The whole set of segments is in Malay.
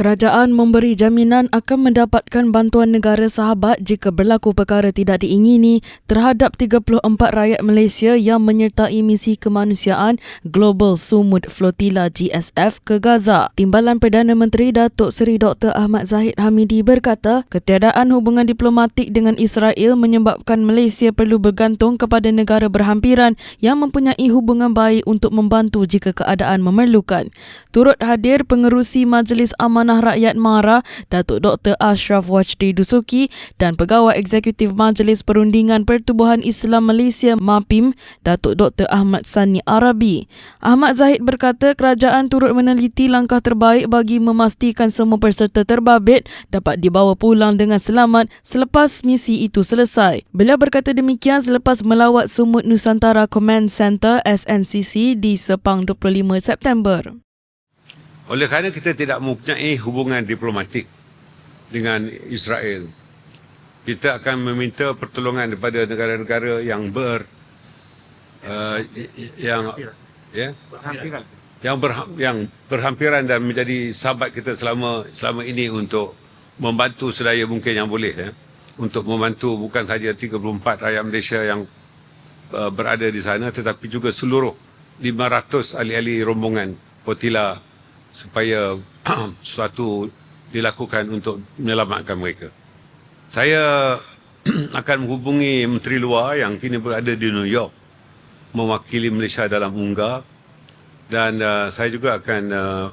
Kerajaan memberi jaminan akan mendapatkan bantuan negara sahabat jika berlaku perkara tidak diingini terhadap 34 rakyat Malaysia yang menyertai misi kemanusiaan Global Sumud Flotilla GSF ke Gaza. Timbalan Perdana Menteri Datuk Seri Dr. Ahmad Zahid Hamidi berkata, ketiadaan hubungan diplomatik dengan Israel menyebabkan Malaysia perlu bergantung kepada negara berhampiran yang mempunyai hubungan baik untuk membantu jika keadaan memerlukan. Turut hadir pengerusi Majlis Amanah Rakyat MARA, Datuk Dr. Ashraf Wajdi Dusuki dan Pegawai Eksekutif Majlis Perundingan Pertubuhan Islam Malaysia MAPIM, Datuk Dr. Ahmad Sani Arabi. Ahmad Zahid berkata kerajaan turut meneliti langkah terbaik bagi memastikan semua peserta terbabit dapat dibawa pulang dengan selamat selepas misi itu selesai. Beliau berkata demikian selepas melawat Sumut Nusantara Command Center SNCC di Sepang 25 September. Oleh kerana kita tidak mempunyai hubungan diplomatik dengan Israel, kita akan meminta pertolongan daripada negara-negara yang ber uh, yang ya? Yang berha, yang berhampiran dan menjadi sahabat kita selama selama ini untuk membantu sedaya mungkin yang boleh ya? Untuk membantu bukan saja 34 rakyat Malaysia yang uh, berada di sana tetapi juga seluruh 500 ahli-ahli rombongan Potila supaya sesuatu dilakukan untuk menyelamatkan mereka. Saya akan menghubungi Menteri Luar yang kini berada di New York mewakili Malaysia dalam UNGA dan uh, saya juga akan uh,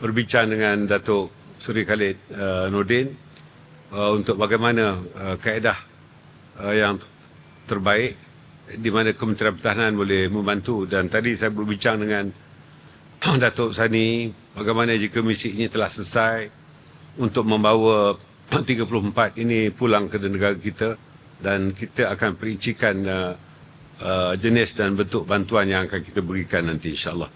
berbincang dengan Datuk Suri Khalid uh, Nordin uh, untuk bagaimana uh, kaedah uh, yang terbaik di mana Kementerian Pertahanan boleh membantu dan tadi saya berbincang dengan Datuk Sani bagaimana jika misi ini telah selesai untuk membawa 34 ini pulang ke negara kita dan kita akan perincikan uh, uh, jenis dan bentuk bantuan yang akan kita berikan nanti insyaAllah.